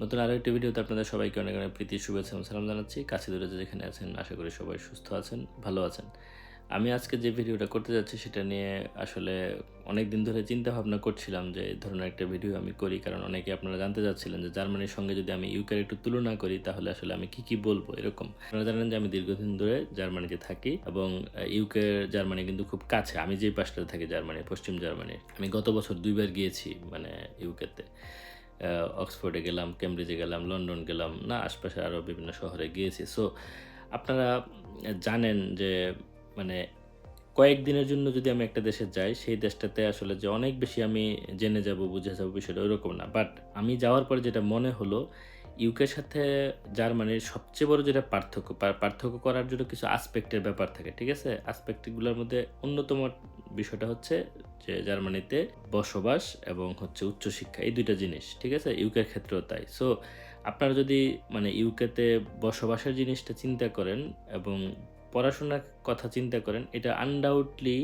নতুন আরও একটি ভিডিওতে আপনাদের সবাইকে অনেক অনেক প্রীতি, শুভেচ্ছা এবং সালাম জানাচ্ছি। কাছে দূরে যেখানে আছেন, আশা করি সবাই সুস্থ আছেন, ভালো আছেন। আমি আজকে যে ভিডিওটা করতে যাচ্ছি সেটা নিয়ে আসলে অনেক দিন ধরে চিন্তা ভাবনা করছিলাম যে এই ধরনের একটা ভিডিও আমি করি, কারণ অনেকে আপনারা জানতে চাচ্ছিলেন যে জার্মানির সঙ্গে যদি আমি ইউকের একটু তুলনা করি, তাহলে আসলে আমি কি কি বলব এরকম। আপনারা জানেন যে আমি দীর্ঘদিন ধরে জার্মানিতে থাকি এবং ইউকে জার্মানি কিন্তু খুব কাছে। আমি যেই পাশটাতে থাকি জার্মানি, পশ্চিম জার্মানি, আমি গত বছর দুইবার গিয়েছি মানে ইউকেতে। অক্সফোর্ডে গেলাম, কেমব্রিজে গেলাম, লন্ডন গেলাম, না, আশপাশে আরও বিভিন্ন শহরে গিয়েছি। সো আপনারা জানেন যে মানে কয়েকদিনের জন্য যদি আমি একটা দেশে যাই, সেই দেশটাতে আসলে যে অনেক বেশি আমি জেনে যাব, বুঝে যাব বিষয়টা ওইরকম না। বাট আমি যাওয়ার পরে যেটা মনে হলো ইউকের সাথে জার্মানির সবচেয়ে বড় যেটা পার্থক্য পার্থক্য করার জন্য কিছু আসপেক্টের ব্যাপার থাকে, ঠিক আছে? আসপেক্টগুলোর মধ্যে অন্যতম বিষয়টা হচ্ছে যে জার্মানিতে বসবাস এবং হচ্ছে উচ্চশিক্ষা, এই দুইটা জিনিস, ঠিক আছে? ইউকের ক্ষেত্রেও তাই। সো আপনারা যদি মানে ইউকেতে বসবাসের জিনিসটা চিন্তা করেন এবং পড়াশোনার কথা চিন্তা করেন, এটা আনডাউটলি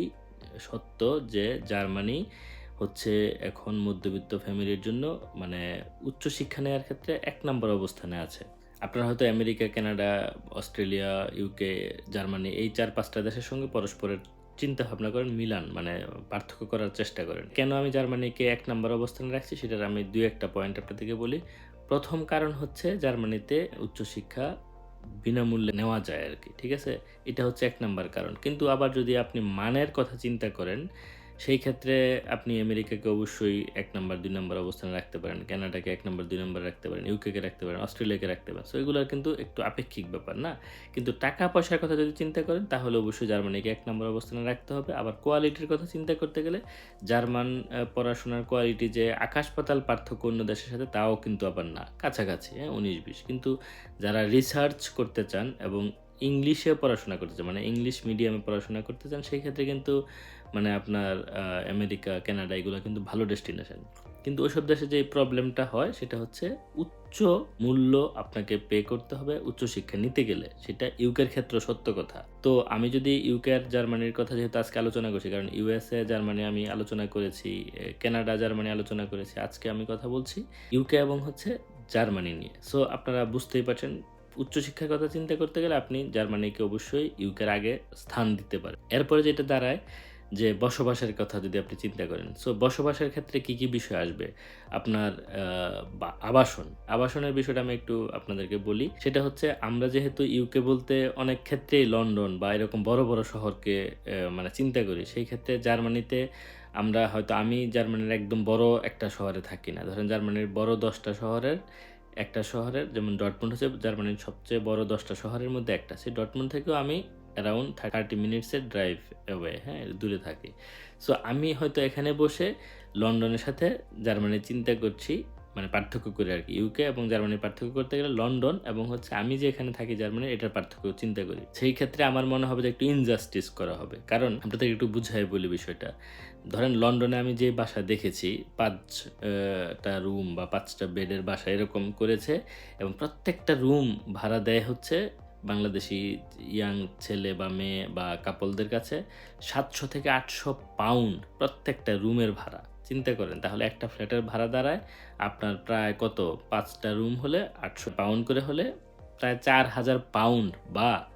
সত্য যে জার্মানি হচ্ছে এখন মধ্যবিত্ত ফ্যামিলির জন্য মানে উচ্চশিক্ষা নেওয়ার ক্ষেত্রে এক নম্বর অবস্থানে আছে। আপনারা হয়তো America, Canada, Australia, UK, Germany এই চার পাঁচটা দেশের সঙ্গে পরস্পরের চিন্তা ভাবনা করেন, মিলান মানে পার্থক্য করার চেষ্টা করেন। কেন আমি জার্মানিকে এক নম্বর অবস্থানে রাখছি সেটার আমি দুই একটা পয়েন্ট আপনাদেরকে বলি। প্রথম কারণ হচ্ছে জার্মানিতে উচ্চশিক্ষা বিনামূল্যে নেওয়া যায় আর কি, ঠিক আছে? এটা হচ্ছে এক নম্বর কারণ। কিন্তু আবার যদি আপনি মানের কথা চিন্তা করেন সেই ক্ষেত্রে আপনি আমেরিকাকে অবশ্যই এক নম্বর, দুই নম্বর অবস্থানে রাখতে পারেন। কানাডাকে এক নম্বর, দুই নাম্বার রাখতে পারেন। ইউকেকে রাখতে পারেন। অস্ট্রেলিয়াকে রাখতে পারেন। সো এগুলোর কিন্তু একটু আপেক্ষিক ব্যাপার, না? কিন্তু টাকা পয়সার কথা যদি চিন্তা করেন, তাহলে অবশ্যই জার্মানিকে এক নম্বর অবস্থানে রাখতে হবে। আবার কোয়ালিটির কথা চিন্তা করতে গেলে, জার্মান পড়াশোনার কোয়ালিটি যে আকাশ পাতাল পার্থক্য অন্য দেশের সাথে, তাও কিন্তু আবার না। কাছাকাছি হ্যাঁ উনিশ, বিশ। কিন্তু যারা রিসার্চ করতে চান এবং ইংলিশে পড়াশোনা করতে চান মানে ইংলিশ মিডিয়ামে পড়াশোনা করতে চান, সেই ক্ষেত্রে কিন্তু মানে আপনার আমেরিকা, কানাডা, এগুলো কিন্তু ভালো ডেস্টিনেশন কিন্তু ওইসব দেশে যে প্রবলেমটা হয়, সেটা হচ্ছে উচ্চ মূল্য আপনাকে পে করতে হবে উচ্চশিক্ষা নিতে গেলে। সেটা ইউকের ক্ষেত্রে সত্য কথা। তো আমি যদি ইউকে আর জার্মানির কথা যেহেতু আজকে আলোচনা করছি, কারণ ইউএসএ জার্মানি আমি আলোচনা করেছি কানাডা জার্মানি আলোচনা করেছি, আজকে আমি কথা বলছি ইউকে এবং হচ্ছে জার্মানি নিয়ে। সো আপনারা বুঝতেই পারছেন উচ্চশিক্ষার কথা চিন্তা করতে গেলে আপনি জার্মানিকে অবশ্যই ইউকের আগে স্থান দিতে পারেন। এরপরে যেটা দাঁড়ায় যে বসবাসের কথা যদি আপনি চিন্তা করেন। সো বসবাসের ক্ষেত্রে কি কি বিষয় আসবে? আপনার আবাসন। আবাসনের বিষয়টা আমি একটু আপনাদেরকে বলি। সেটা হচ্ছে আমরা যেহেতু ইউকে বলতে অনেক ক্ষেত্রেই লন্ডন বা এরকম বড় বড় শহরকে মানে চিন্তা করি। সেই ক্ষেত্রে জার্মানিতে আমরা হয়তো আমি জার্মানির একদম বড় একটা শহরে থাকি না। ধরেন জার্মানির বড় দশটা শহরের একটা শহরের, যেমন ডটমন্ড হচ্ছে জার্মানির সবচেয়ে বড় দশটা শহরের মধ্যে একটা। সেই ডটমন্ড থেকেও আমি অ্যারাউন্ড থার্টি মিনিটসের ড্রাইভ অ্যাওয়ে হ্যাঁ দূরে থাকে। সো আমি হয়তো এখানে বসে লন্ডনের সাথে জার্মানির চিন্তা করছি মানে পার্থক্য করে আর কি ইউকে এবং জার্মানির পার্থক্য করতে গেলে লন্ডন এবং হচ্ছে আমি যে এখানে থাকি জার্মানি, এটার পার্থক্য চিন্তা করি। সেই ক্ষেত্রে আমার মনে হবে যে একটু ইনজাস্টিস করা হবে। কারণ আপনাদের একটু বুঝাই বলি বিষয়টা। ধরেন লন্ডনে আমি যে বাসা দেখেছি পাঁচটা রুম বা পাঁচটা বেডের বাসা এরকম করেছে এবং প্রত্যেকটা রুম ভাড়া দেয় হচ্ছে বাংলাদেশি ইয়াং ছেলে বা মেয়ে বা কাপলদের কাছে সাতশো থেকে আটশো পাউন্ড প্রত্যেকটা রুমের ভাড়া। চিন্তা করেন, তাহলে একটা ফ্ল্যাটের ভাড়া দাঁড়ায় আপনার প্রায় কত? পাঁচটা রুম হলে আটশো পাউন্ড করে হলে প্রায় চার হাজার পাউন্ড বা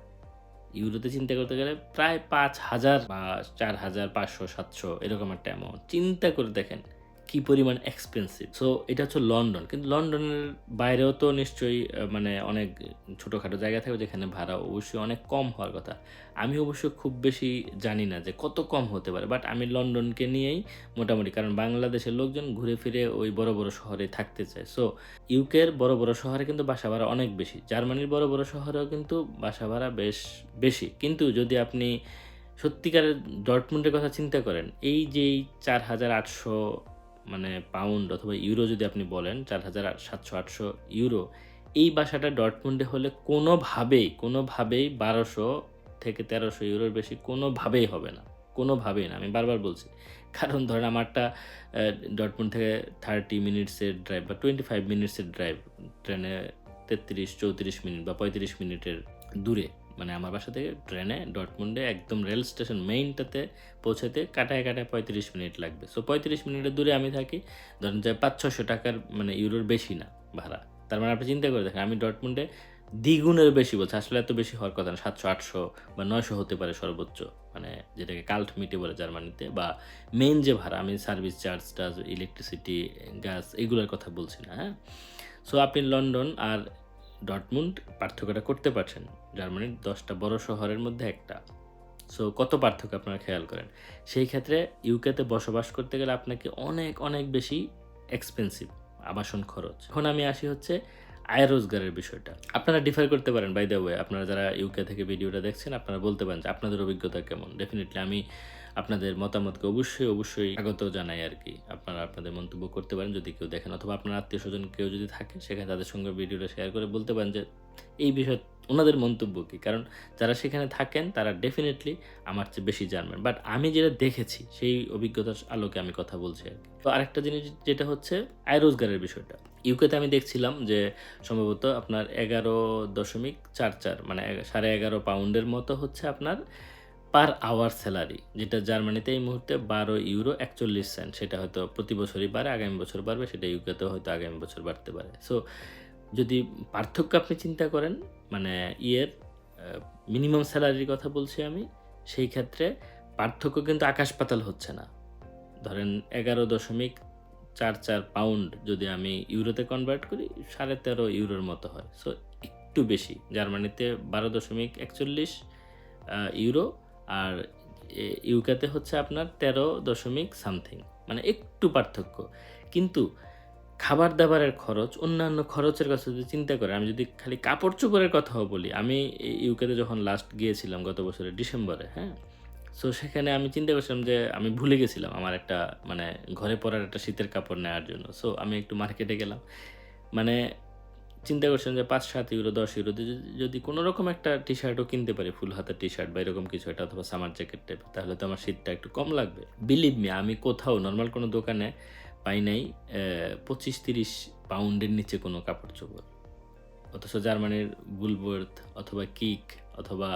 ইউরোতে চিন্তা করতে গেলে প্রায় পাঁচ হাজার বা চার হাজার পাঁচশো সাতশো এরকম একটা অ্যামাউন্ট চিন্তা করে দেখেন কি পরিমাণ এক্সপেন্সিভ সো এটা হচ্ছে লন্ডন কিন্তু লন্ডনের বাইরেও তো নিশ্চয়ই মানে অনেক ছোটোখাটো জায়গা থাকবে যেখানে ভাড়া অবশ্যই অনেক কম হওয়ার কথা। আমি অবশ্য খুব বেশি জানি না যে কত কম হতে পারে বাট আমি লন্ডনকে নিয়েই মোটামুটি, কারণ বাংলাদেশের লোকজন ঘুরে ফিরে ওই বড় বড় শহরে থাকতে চায়। সো ইউকের বড় বড় শহরে কিন্তু বাসা ভাড়া অনেক বেশি। জার্মানির বড় বড় শহরেও কিন্তু বাসা ভাড়া বেশ বেশি। কিন্তু যদি আপনি সত্যিকারের ডটমুন্ডের কথা চিন্তা করেন, এই যেই চার হাজার আটশো মানে পাউন্ড অথবা ইউরো যদি আপনি বলেন, চার হাজার সাতশো আটশো ইউরো এই বাসাটা ডটমুন্ডে হলে কোনোভাবেই কোনোভাবেই বারোশো থেকে তেরোশো ইউরোর বেশি কোনোভাবেই হবে না। কোনোভাবেই না, আমি বারবার বলছি। কারণ ধরেন আমারটা ডটমুন্ড থেকে থার্টি মিনিটসের ড্রাইভ বা টোয়েন্টি ফাইভ মিনিটসের ড্রাইভ ট্রেনে তেত্রিশ, চৌত্রিশ মিনিট বা পঁয়ত্রিশ মিনিটের দূরে। মানে আমার বাসা থেকে ট্রেনে ডটমুন্ডে একদম রেল স্টেশন মেইনটাতে পৌঁছাতে কাটায় কাটায় পঁয়ত্রিশ মিনিট লাগবে। সো পঁয়ত্রিশ মিনিটের দূরে আমি থাকি, ধরেন যে পাঁচ ছশো টাকার মানে ইউরোর বেশি না ভাড়া। তার মানে আপনি চিন্তা করে দেখেন, আমি ডটমুন্ডে দ্বিগুণের বেশি বলছি, আসলে এত বেশি হওয়ার কথা না, সাতশো, আটশো বা নয়শো হতে পারে সর্বোচ্চ। মানে যেটাকে কাল্ট মিটে বলে জার্মানিতে বা মেন যে ভাড়া, আমি সার্ভিস চার্জ টার্জ, ইলেকট্রিসিটি, গ্যাস, এগুলোর কথা বলছি না হ্যাঁ? সো আপনি লন্ডন আর ডটমুন্ড পার্থক্যটা করতে পারছেন। জার্মানির দশটা বড় শহরের মধ্যে একটা। সো কত পার্থক্য আপনারা খেয়াল করেন? সেই ক্ষেত্রে ইউকেতে বসবাস করতে গেলে আপনাকে অনেক অনেক বেশি এক্সপেন্সিভ আবাসন খরচ। এখন আমি আসি হচ্ছে আয় রোজগারের বিষয়টা। আপনারা ডিফার করতে পারেন বাই দ্য ওয়ে আপনারা যারা ইউকে থেকে ভিডিওটা দেখছেন, আপনারা বলতে পারেন যে আপনাদের অভিজ্ঞতা কেমন? ডেফিনেটলি আমি আপনাদের মতামতকে অবশ্যই অবশ্যই আগত জানাই আর কি। আপনারা আপনাদের মন্তব্য করতে পারেন, যদি কেউ দেখেন অথবা আপনার আত্মীয় স্বজন কেউ যদি থাকে, সেখানে তাদের সঙ্গে ভিডিওটা শেয়ার করে বলতে পারেন যে, এই বিষয়ে ওনাদের মন্তব্য কী? কারণ যারা সেখানে থাকেন, তারা ডেফিনেটলি আমার চেয়ে বেশি জানবেন। বাট আমি যেটা দেখেছি, সেই অভিজ্ঞতার আলোকে আমি কথা বলছি আর। তো আরেকটা জিনিস যেটা হচ্ছে, আয় রোজগারের বিষয়টা। ইউকেতে আমি দেখছিলাম যে, সম্ভবত আপনার এগারো দশমিক চার চার মানে সাড়ে এগারো পাউন্ডের মতো হচ্ছে আপনার পার আওয়ার স্যালারি যেটা জার্মানিতে এই মুহূর্তে বারো ইউরো একচল্লিশ সেন্ট সেটা হয়তো প্রতি বছরই বাড়ে, আগামী বছর বাড়বে, সেটা ইউকেতেও হয়তো আগামী বছর বাড়তে পারে। সো যদি পার্থক্য আপনি চিন্তা করেন মানে ইয়ের মিনিমাম স্যালারির কথা বলছি আমি, সেই ক্ষেত্রে পার্থক্য কিন্তু আকাশ পাতাল হচ্ছে না। ধরেন এগারো দশমিক চার চার পাউন্ড যদি আমি ইউরোতে কনভার্ট করি, সাড়ে তেরো ইউরোর মতো হয়। সো একটু বেশি। জার্মানিতে বারো দশমিক একচল্লিশ ইউরো আর ইউকেতে হচ্ছে আপনার তেরো দশমিক সামথিং মানে একটু পার্থক্য। কিন্তু খাবার দাবারের খরচ, অন্যান্য খরচের কথা যদি চিন্তা করে, আমি যদি খালি কাপড় চোপড়ের কথাও বলি, আমি ইউকেতে যখন লাস্ট গিয়েছিলাম গত বছরের ডিসেম্বরে হ্যাঁ? সো সেখানে আমি চিন্তা করছিলাম যে, আমি ভুলে গেছিলাম আমার একটা মানে ঘরে পরার একটা শীতের কাপড় নেওয়ার জন্য। সো আমি একটু মার্কেটে গেলাম। মানে চিন্তা করছেন যে পাঁচ, সাত ইউরো দশ ইউরো যদি কোনো রকম একটা টি শার্টও কিনতে পারি, ফুল হাতের টি শার্ট বা এরকম কিছু একটা অথবা সামার জ্যাকেট টাইপের তাহলে তো আমার শীতটা একটু কম লাগবে। বিলিভ মি আমি কোথাও নর্মাল কোনো দোকানে পাই নাই পঁচিশ, তিরিশ পাউন্ডের নিচে কোনো কাপড় চোপড়। অথচ জার্মানির গুলবর্থ অথবা কিক অথবা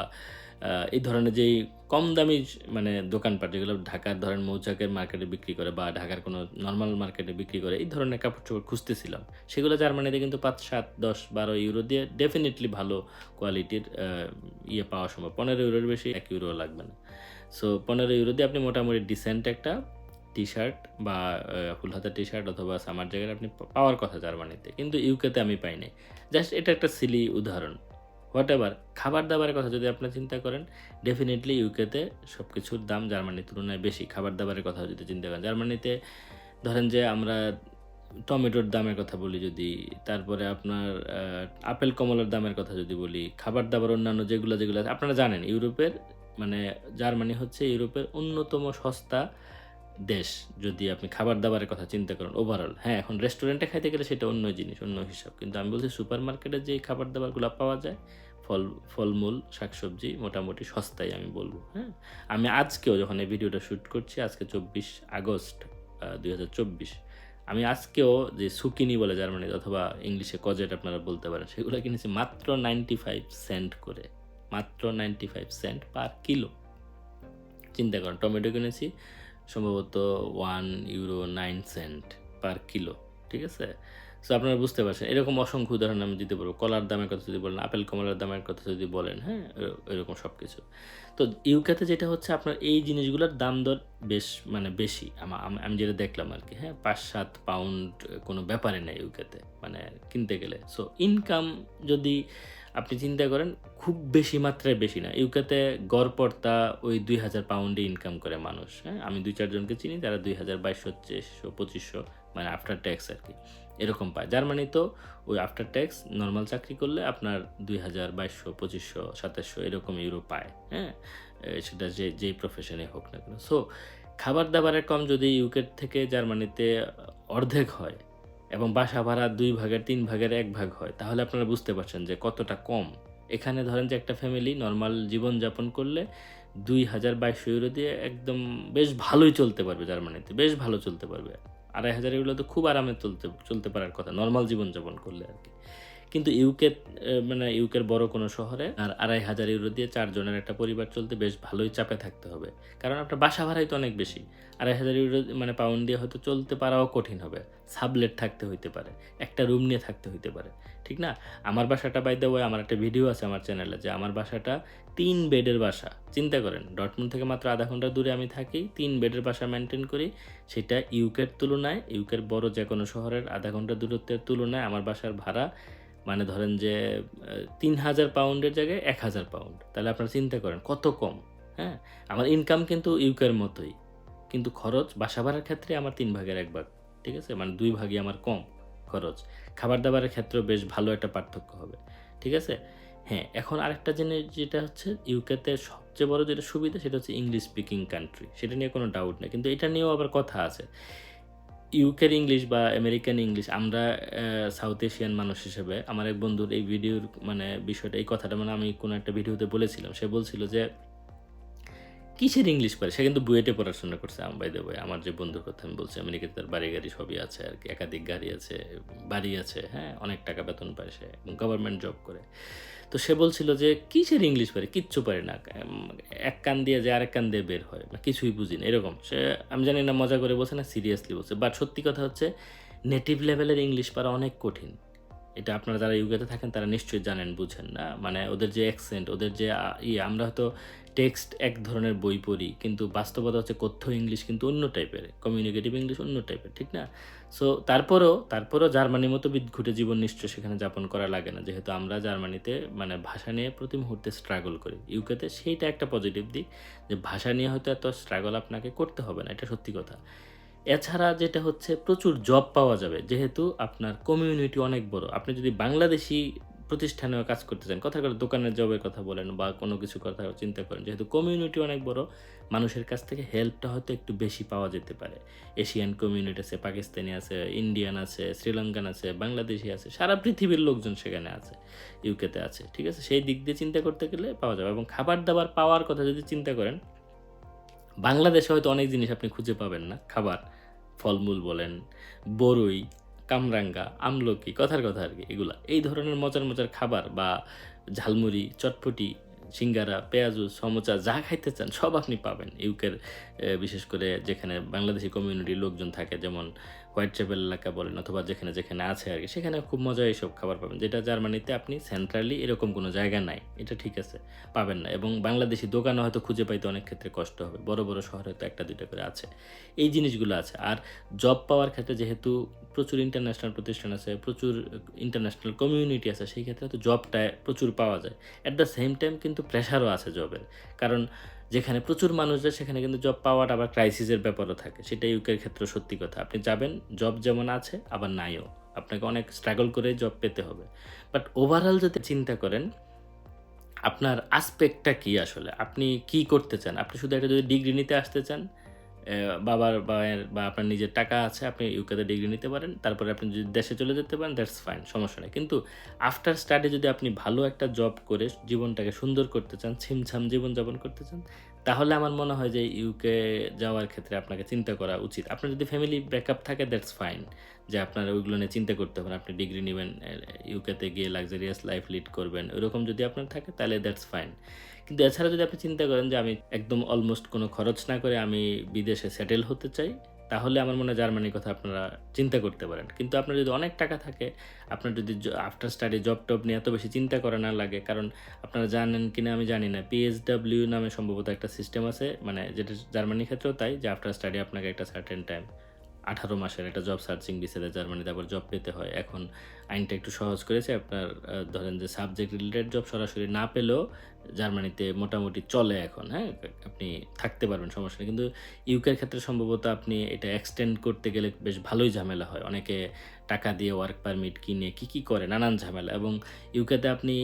এই ধরনের যেই কম দামি মানে দোকানপাট, যেগুলো ঢাকার ধরেন মৌচাকের মার্কেটে বিক্রি করে বা ঢাকার কোনো নর্মাল মার্কেটে বিক্রি করে, এই ধরনের কাপড় চোপড় খুঁজতেছিলাম। সেগুলো জার্মানিতে কিন্তু পাঁচ, সাত, দশ, বারো ইউরো দিয়ে ডেফিনেটলি ভালো কোয়ালিটির ইয়ে পাওয়া সম্ভব। পনেরো ইউরোর বেশি এক ইউরো লাগবে না। সো পনেরো ইউরো দিয়ে আপনি মোটামুটি ডিসেন্ট একটা টি শার্ট বা ফুল হাতা টি শার্ট অথবা সামার জায়গায় আপনি পাওয়ার কথা জার্মানিতে। কিন্তু ইউকেতে আমি পাইনি। জাস্ট এটা একটা সিলি উদাহরণ। হোয়াট এভার খাবার দাবারের কথা যদি আপনি চিন্তা করেন ডেফিনেটলি ইউকেতে সব কিছুর দাম জার্মানির তুলনায় বেশি। খাবার দাবারের কথা যদি চিন্তা করেন, জার্মানিতে ধরেন যে আমরা টমেটোর দামের কথা বলি যদি, তারপরে আপনার আপেল কমলার দামের কথা যদি বলি, খাবার দাবার অন্যান্য যেগুলো যেগুলো আপনারা জানেন, ইউরোপের মানে জার্মানি হচ্ছে ইউরোপের অন্যতম সস্তা দেশ যদি আপনি খাবার দাবারের কথা চিন্তা করেন ওভারঅল হ্যাঁ এখন রেস্টুরেন্টে খাইতে গেলে সেটা অন্য জিনিস, অন্য হিসাব। কিন্তু আমি বলছি সুপার মার্কেটে যে খাবার দাবারগুলো পাওয়া যায়, ফল, ফলমূল, শাকসবজি মোটামুটি সস্তায় আমি বলব হ্যাঁ। আমি আজকেও যখন এই ভিডিওটা শ্যুট করছি, আজকে চব্বিশ আগস্ট দুই হাজার চব্বিশ, আমি আজকেও যে সুকিনি বলে জার্মানিতে অথবা ইংলিশে কজেট আপনারা বলতে পারেন, সেগুলো কিনেছি মাত্র নাইনটি ফাইভ সেন্ট করে, মাত্র ninety five cent per kilo চিন্তা করেন, টমেটো কিনেছি সম্ভবত one euro nine cent per kilo ঠিক আছে? সো আপনারা বুঝতে পারছেন। এরকম অসংখ্য উদাহরণ আমি দিতে পারব। কলার দামের কথা যদি বলেন, আপেল কমলার দামের কথা যদি বলেন হ্যাঁ এরকম সব কিছু তো, ইউকেতে যেটা হচ্ছে, আপনার এই জিনিসগুলোর দাম দর বেশ মানে বেশি। আমা- যেটা দেখলাম আর কি হ্যাঁ পাঁচ সাত পাউন্ড কোনো ব্যাপারে নেই ইউকেতে মানে কিনতে গেলে। সো ইনকাম যদি আপনি চিন্তা করেন, খুব বেশি মাত্রায় বেশি না। ইউকেতে গড়পড়তা ওই দুই হাজার পাউন্ডে ইনকাম করে মানুষ হ্যাঁ? আমি দুই চারজনকে চিনি, তারা দুই হাজার বাইশশো, তেইশশো, পঁচিশশো মানে আফটার ট্যাক্স আর কি, এরকম পায়। জার্মানি তো ওই আফটার ট্যাক্স নর্মাল চাকরি করলে আপনার দুই হাজার বাইশশো, পঁচিশশো, সাতাশশো, এরকম ইউরো পায় হ্যাঁ? সেটা যে, যেই প্রফেশনে হোক না কেন। সো খাবার দাবারের কম যদি ইউকের থেকে জার্মানিতে অর্ধেক হয় এবং বাসা ভাড়া দুই ভাগের তিন ভাগের এক ভাগ হয়। তাহলে আপনারা বুঝতে পারছেন যে কতটা কম। এখানে ধরেন যে একটা ফ্যামিলি নর্মাল জীবনযাপন করলে দুই হাজার বাইশশো ইউরো দিয়ে একদম বেশ ভালোই চলতে পারবে জার্মানিতে, বেশ ভালো চলতে পারবে। আড়াই হাজার ইউরো তো খুব আরামে চলতে চলতে পারার কথা নর্মাল জীবনযাপন করলে আর কি। কিন্তু ইউকে মানে ইউকের বড় কোনো শহরে আর আড়াই হাজার ইউরো দিয়ে চারজনের একটা পরিবার চলতে বেশ ভালোই চাপে থাকতে হবে। কারণ আপনার বাসা ভাড়াই তো অনেক বেশি। আড়াই হাজার ইউরো মানে পাউন্ড দিয়ে হয়তো চলতে পারাও কঠিন হবে। সাবলেট থাকতে হইতে পারে, একটা রুম নিয়ে থাকতে হইতে পারে, ঠিক না? আমার বাসাটা বাই দেওয়া আমার একটা ভিডিও আছে আমার চ্যানেলে যে আমার বাসাটা তিন বেডের বাসা। চিন্তা করেন ডটমুন্ড থেকে মাত্র আধা ঘণ্টা দূরে আমি থাকি, তিন বেডের বাসা মেনটেন করি। সেটা ইউকের তুলনায় ইউকের বড় যে কোনো শহরের আধা ঘণ্টা দূরত্বের তুলনায় আমার বাসার ভাড়া মানে ধরেন যে তিন হাজার পাউন্ডের জায়গায় এক হাজার পাউন্ড। তাহলে আপনারা চিন্তা করেন, কত কম? হ্যাঁ? আমার ইনকাম কিন্তু ইউকের মতোই। কিন্তু খরচ বাসা ভাড়ার ক্ষেত্রে আমার তিন ভাগের এক ভাগ, ঠিক আছে? মানে দুই ভাগই আমার কম খরচ। খাবার দাবারের ক্ষেত্রেও বেশ ভালো একটা পার্থক্য হবে, ঠিক আছে? হ্যাঁ এখন আরেকটা জিনিস যেটা হচ্ছে, ইউকেতে সবচেয়ে বড় যেটা সুবিধা সেটা হচ্ছে ইংলিশ স্পিকিং কান্ট্রি সেটা নিয়ে কোনো ডাউট নেই। কিন্তু এটা নিয়েও আবার কথা আছে। ইউকের ইংলিশ বা আমেরিকান ইংলিশ আমরা সাউথ এশিয়ান মানুষ হিসেবে, আমার এক বন্ধুর এই ভিডিওর মানে বিষয়টা, এই কথাটা মানে আমি কোনো একটা ভিডিওতে বলেছিলাম। সে বলছিল যে, কিসের ইংলিশ পারে সে কিন্তু বুয়েটে পড়াশোনা করছে, আমি বাই বই আমার যে বন্ধুর কথা আমি বলছি, আমেরিকাতে তার বাড়ি গাড়ি সবই আছে আর কি, একাধিক গাড়ি আছে, বাড়ি আছে হ্যাঁ অনেক টাকা বেতন পায় সে, এবং গভর্নমেন্ট জব করে। তো সে বলছিল যে, কিসের ইংলিশ পারে কিচ্ছু পারে না। এক কান দিয়ে যে আরেক কান দিয়ে বের হয়। বা কিছুই বুঝি না, এরকম। সে, আমি জানি না মজা করে বলছে না সিরিয়াসলি বলছে। বাট সত্যি কথা হচ্ছে নেটিভ লেভেলের ইংলিশ পারা অনেক কঠিন। এটা আপনারা যারা ইউকেতে থাকেন, তারা নিশ্চয়ই জানেন, বুঝেন না। মানে ওদের যে অ্যাকসেন্ট ওদের যে ইয়ে আমরা হয়তো টেক্সট এক ধরনের বই পড়ি, কিন্তু বাস্তবতা হচ্ছে কথ্য ইংলিশ কিন্তু অন্য টাইপের কমিউনিকেটিভ ইংলিশ অন্য টাইপের ঠিক না? সো তারপরেও তারপরেও জার্মানির মতো বিদঘুটে জীবন নিশ্চয় সেখানে যাপন করা লাগে না। যেহেতু আমরা জার্মানিতে মানে ভাষা নিয়ে প্রতি মুহূর্তে স্ট্রাগল করি। ইউকেতে সেইটা একটা পজিটিভ দিক, যে ভাষা নিয়ে হয়তো এত স্ট্রাগল আপনাকে করতে হবে না, এটা সত্যি কথা। এছাড়া যেটা হচ্ছে প্রচুর জব পাওয়া যাবে, যেহেতু আপনার কমিউনিটি অনেক বড়। আপনি যদি বাংলাদেশি প্রতিষ্ঠানেও কাজ করতে চান, কথা করে দোকানের জবের কথা বলেন বা কোনো কিছু কথা চিন্তা করেন, যেহেতু কমিউনিটি অনেক বড়, মানুষের কাছ থেকে হেল্পটা হয়তো একটু বেশি পাওয়া যেতে পারে। এশিয়ান কমিউনিটি আছে পাকিস্তানি আছে ইন্ডিয়ান আছে শ্রীলঙ্কান আছে বাংলাদেশি আছে, সারা পৃথিবীর লোকজন সেখানে আছে ইউকেতে আছে, ঠিক আছে? সেই দিক দিয়ে চিন্তা করতে গেলে পাওয়া যাবে এবং খাবার দাবার পাওয়ার কথা যদি চিন্তা করেন বাংলাদেশে হয়তো অনেক জিনিস আপনি খুঁজে পাবেন না। খাবার, ফলমূল বলেন, বরুই, কামরাঙ্গা, আমলকি, কথার কথা আর কি, এগুলা। এই ধরনের মজার মজার খাবার বা ঝালমুড়ি, চটপটি, সিঙ্গারা, পেঁয়াজু, সমোচা, যা খাইতে চান, সব আপনি পাবেন। ইউকের বিশেষ করে যেখানে বাংলাদেশি কমিউনিটির লোকজন থাকে, যেমন হোয়াইট চ্যাপেল এলাকা বলেন অথবা যেখানে যেখানে আছে আর কি, সেখানে খুব মজা এইসব খাবার পাবেন। যেটা জার্মানিতে আপনি সেন্ট্রালি এরকম কোনো জায়গা নাই, এটা ঠিক আছে, পাবেন না। এবং বাংলাদেশি দোকানও হয়তো খুঁজে পাইতে অনেক ক্ষেত্রে কষ্ট হবে, বড় বড় শহরে তো একটা, দুইটা করে আছে। এই জিনিসগুলো আছে। আর জব পাওয়ার ক্ষেত্রে যেহেতু প্রচুর ইন্টারন্যাশনাল প্রতিষ্ঠান আছে, প্রচুর ইন্টারন্যাশনাল কমিউনিটি আছে, সেই ক্ষেত্রে তো জবটা প্রচুর পাওয়া যায়। অ্যাট দ্য সেম টাইম কিন্তু প্রেশারও আছে জবের কারণ যেখানে প্রচুর মানুষ যায়, সেখানে কিন্তু জব পাওয়াটা আবার ক্রাইসিসের ব্যাপারও থাকে। সেটা ইউকের ক্ষেত্রে সত্যি কথা। আপনি যাবেন জব যেমন আছে, আবার নাইও। আপনাকে অনেক স্ট্রাগল করে জব পেতে হবে। বাট ওভারঅল যদি চিন্তা করেন, আপনার আসপেক্টটা কি আসলে? আপনি কি করতে চান? আপনি শুধু একটা যদি ডিগ্রি নিতে আসতে চান বাবার বায়ের বা আপনার নিজের টাকা আছে, আপনি ইউকেতে ডিগ্রি নিতে পারেন, তারপরে আপনি যদি দেশে চলে যেতে পারেন দ্যাটস ফাইন সমস্যা নেই। কিন্তু আফটার স্টাডি যদি আপনি ভালো একটা জব করে জীবনটাকে সুন্দর করতে চান, ছিমছাম জীবনযাপন করতে চান তাহলে আমার মনে হয় যে ইউকে যাওয়ার ক্ষেত্রে আপনাকে চিন্তা করা উচিত। আপনার যদি ফ্যামিলি ব্যাকআপ থাকে দ্যাটস ফাইন যে আপনার ওইগুলো নিয়ে চিন্তা করতে হবে। আপনি ডিগ্রি নেবেন ইউকেতে গিয়ে লাক্সারিয়াস লাইফ লিড করবেন। ওরকম যদি আপনার থাকে, তাহলে দ্যাটস ফাইন কিন্তু এছাড়া যদি আপনি চিন্তা করেন যে আমি একদম অলমোস্ট কোনো খরচ না করে আমি বিদেশে সেটেল হতে চাই তাহলে আমার মনে হয় জার্মানির কথা আপনারা চিন্তা করতে পারেন। কিন্তু আপনার যদি অনেক টাকা থাকে, আপনার যদি আফটার স্টাডি জব টব নিয়ে এত বেশি চিন্তা করা না লাগে, কারণ আপনারা জানেন কি না আমি জানি না পিএইচডাব্লিউ নামে সম্ভবত একটা সিস্টেম আছে মানে যেটা জার্মানির ক্ষেত্রেও তাই যে আফটার স্টাডি আপনাকে একটা সার্টেন টাইম আঠারো মাসের একটা জব সার্চিং ভিসাতে জার্মানিতে আবার জব পেতে হয়। এখন আইনটা একটু সহজ করেছে, আপনার ধরেন যে সাবজেক্ট রিলেটেড জব সরাসরি না পেলেও জার্মানিতে মোটামুটি চলে এখন হ্যাঁ? আপনি থাকতে পারবেন, সমস্যা নেই। কিন্তু ইউকের ক্ষেত্রে সম্ভবত আপনি এটা এক্সটেন্ড করতে গেলে বেশ ভালোই ঝামেলা হয়। অনেকে টাকা দিয়ে ওয়ার্ক পারমিট কিনে কি কি করে, নানান ঝামেলা। এবং ইউকেতে আপনি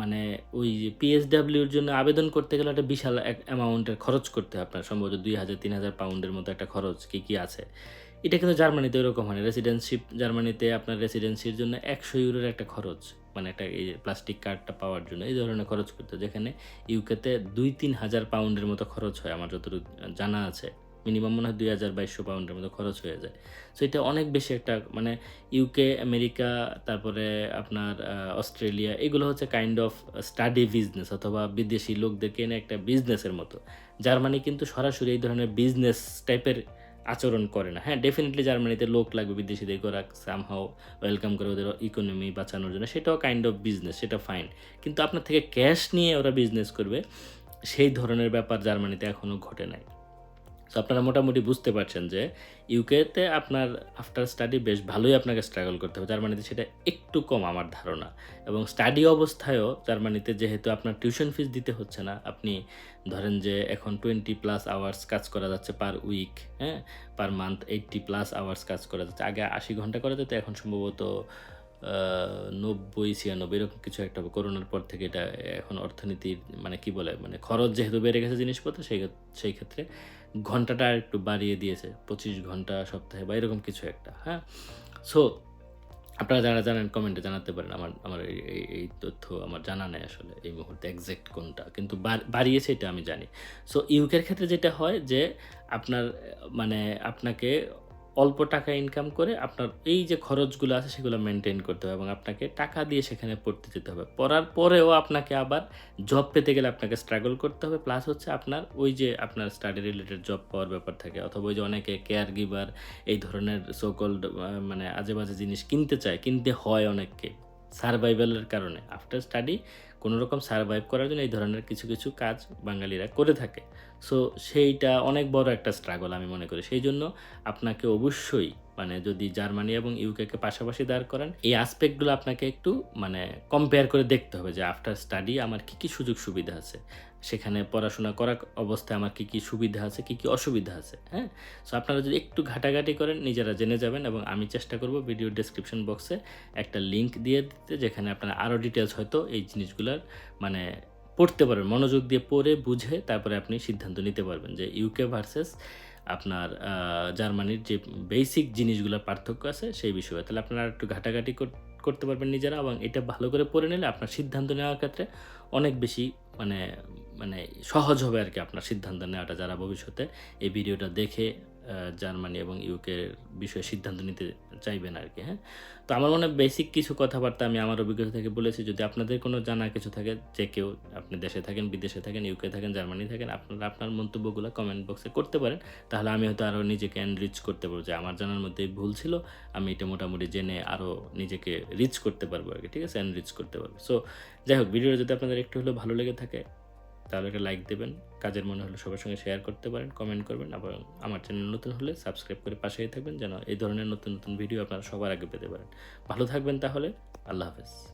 মানে ওই যে পিএসডাব্লিউর জন্য আবেদন করতে গেলে একটা বিশাল অ্যামাউন্টের খরচ করতে হয় আপনার। সম্ভবত দুই হাজার, তিন হাজার পাউন্ডের মতো একটা খরচ কি কি আছে। এটা কিন্তু জার্মানিতে এরকম হয় রেসিডেন্সিপ জার্মানিতে আপনার রেসিডেন্সির জন্য একশো ইউরোর একটা খরচ মানে একটা এই প্লাস্টিক কার্ডটা পাওয়ার জন্য এই ধরনের খরচ করতে যেখানে ইউকেতে দুই তিন হাজার পাউন্ডের মতো খরচ হয়, আমার যতটুকু জানা আছে। মিনিমাম মনে হয় দুই হাজার বাইশশো পাউন্ডের মতো খরচ হয়ে যায়। সো এটা অনেক বেশি একটা মানে ইউকে আমেরিকা তারপরে আপনার অস্ট্রেলিয়া এগুলো হচ্ছে কাইন্ড অফ স্টাডি বিজনেস অথবা বিদেশি লোকদেরকে এনে একটা বিজনেসের মতো। জার্মানি কিন্তু সরাসরি এই ধরনের বিজনেস টাইপের আচরণ করে না। হ্যাঁ ডেফিনেটলি জার্মানিতে লোক লাগবে, বিদেশিদের ওরা সামহাও ওয়েলকাম করে ওদের ইকোনমি বাঁচানোর জন্য। সেটাও কাইন্ড অফ বিজনেস সেটা ফাইন কিন্তু আপনার থেকে ক্যাশ নিয়ে ওরা বিজনেস করবে, সেই ধরনের ব্যাপার জার্মানিতে এখনও ঘটে নাই। সো আপনারা মোটামুটি বুঝতে পারছেন যে ইউকেতে আপনার আফটার স্টাডি বেশ ভালোই আপনাকে স্ট্রাগল করতে হবে। জার্মানিতে সেটা একটু কম আমার ধারণা। এবং স্টাডি অবস্থায়ও জার্মানিতে যেহেতু আপনার টিউশন ফিস দিতে হচ্ছে না, আপনি ধরেন যে এখন টোয়েন্টি প্লাস আওয়ার্স কাজ করা যাচ্ছে পার উইক হ্যাঁ? Per month eighty plus hours কাজ করা যাচ্ছে। আগে আশি ঘণ্টা করা যেত, এখন সম্ভবত নব্বই, ছিয়ানব্বই, এরকম কিছু একটা করোনার পর থেকে এটা এখন অর্থনীতির মানে কি বলে মানে খরচ যেহেতু বেড়ে গেছে জিনিসপত্র, সেই সেই ক্ষেত্রে ঘন্টাটা একটু বাড়িয়ে দিয়েছে, পঁচিশ ঘণ্টা সপ্তাহে বা এরকম কিছু একটা হ্যাঁ? সো আপনারা যারা জানেন কমেন্টে জানাতে পারেন, আমার আমার এই- এই তথ্য আমার জানা নেই আসলে, এই মুহূর্তে এক্সাক্ট কোনটা, কিন্তু বাড়- বাড়িয়েছে এটা আমি জানি। সো ইউকের ক্ষেত্রে যেটা হয় যে, আপনার মানে আপনাকে অল্প টাকা ইনকাম করে আপনার এই যে খরচগুলো আছে সেগুলো মেনটেন করতে হবে এবং আপনাকে টাকা দিয়ে সেখানে পড়তে যেতে হবে। পড়ার পরেও আপনাকে আবার জব পেতে গেলে আপনাকে স্ট্রাগল করতে হবে। প্লাস হচ্ছে আপনার ওই যে আপনার স্টাডি রিলেটেড জব পাওয়ার ব্যাপার থাকে অথবা ওই যে অনেকে কেয়ার গিভার এই ধরনের সোকল্ড মানে আজে বাজে জিনিস কিনতে চায়, কিনতে হয় অনেককে। সার্ভাইভালের কারণে। আফটার স্টাডি কোনো রকম সার্ভাইভ করার জন্য এই ধরনের কিছু কিছু কাজ বাঙালিরা করে থাকে। সো সেইটা অনেক বড় একটা স্ট্রাগল আমি মনে করি। সেই জন্য আপনাকে অবশ্যই মানে যদি জার্মানি এবং ইউকেকে পাশাপাশি দাঁড় করেন, এই আসপেক্টগুলো আপনাকে একটু মানে কম্পেয়ার করে দেখতে হবে যে আফটার স্টাডি আমার কী কী সুযোগ সুবিধা আছে। সেখানে পড়াশোনা করা অবস্থায় আমার কী কী সুবিধা আছে, কী কী অসুবিধা আছে হ্যাঁ? সো আপনারা যদি একটু ঘাটাঘাটি করেন, নিজেরা জেনে যাবেন এবং আমি চেষ্টা করব ভিডিও ডেসক্রিপশন বক্সে একটা লিংক দিয়ে দিতে, যেখানে আপনারা আরও ডিটেলস হয়তো এই জিনিসগুলোর মানে পড়তে পারবেন, মনোযোগ দিয়ে পড়ে, বুঝে তারপরে আপনি সিদ্ধান্ত নিতে পারবেন যে ইউকে ভার্সেস আপনার জার্মানির যে বেসিক জিনিসগুলোর পার্থক্য আছে সেই বিষয়ে। তাহলে আপনারা একটু ঘাটাঘাটি কর- করতে পারবেন নিজেরা এবং এটা ভালো করে পড়ে নিলে আপনার সিদ্ধান্ত নেওয়ার ক্ষেত্রে অনেক বেশি মানে মানে সহজ হবে আর কি আপনার সিদ্ধান্ত নেওয়াটা যারা ভবিষ্যতে এই ভিডিওটা দেখে জার্মানি এবং ইউকের বিষয়ে সিদ্ধান্ত নিতে চাইবেন আর কি হ্যাঁ? তো আমার মনে হয় বেসিক কিছু কথাবার্তা আমি আমার অভিজ্ঞতা থেকে বলেছি। যদি আপনাদের কোনো জানা কিছু থাকে, যে কেউ আপনি দেশে থাকেন, বিদেশে থাকেন ইউকে থাকেন, জার্মানি থাকেন, আপনারা আপনার মন্তব্যগুলো কমেন্ট বক্সে করতে পারেন। তাহলে আমি হয়তো আরও নিজেকে এনরিচ করতে পারব, যে আমার জানার মধ্যে ভুল ছিল, আমি এটা মোটামুটি জেনে আরও নিজেকে রিচ করতে পারব আর কি, ঠিক আছে? এনরিচ করতে পারব। সো যাই হোক, ভিডিওটা যদি আপনাদের একটু হলেও ভালো লেগে থাকে তাহলে একটা লাইক দেবেন। কাজের মনে হলে সবার সঙ্গে শেয়ার করতে পারেন কমেন্ট করবেন আবার আমার চ্যানেল নতুন হলে সাবস্ক্রাইব করে পাশেই থাকবেন যেন এই ধরনের নতুন নতুন ভিডিও আপনারা সবার আগে পেতে পারেন। ভালো থাকবেন তাহলে, আল্লাহ হাফেজ।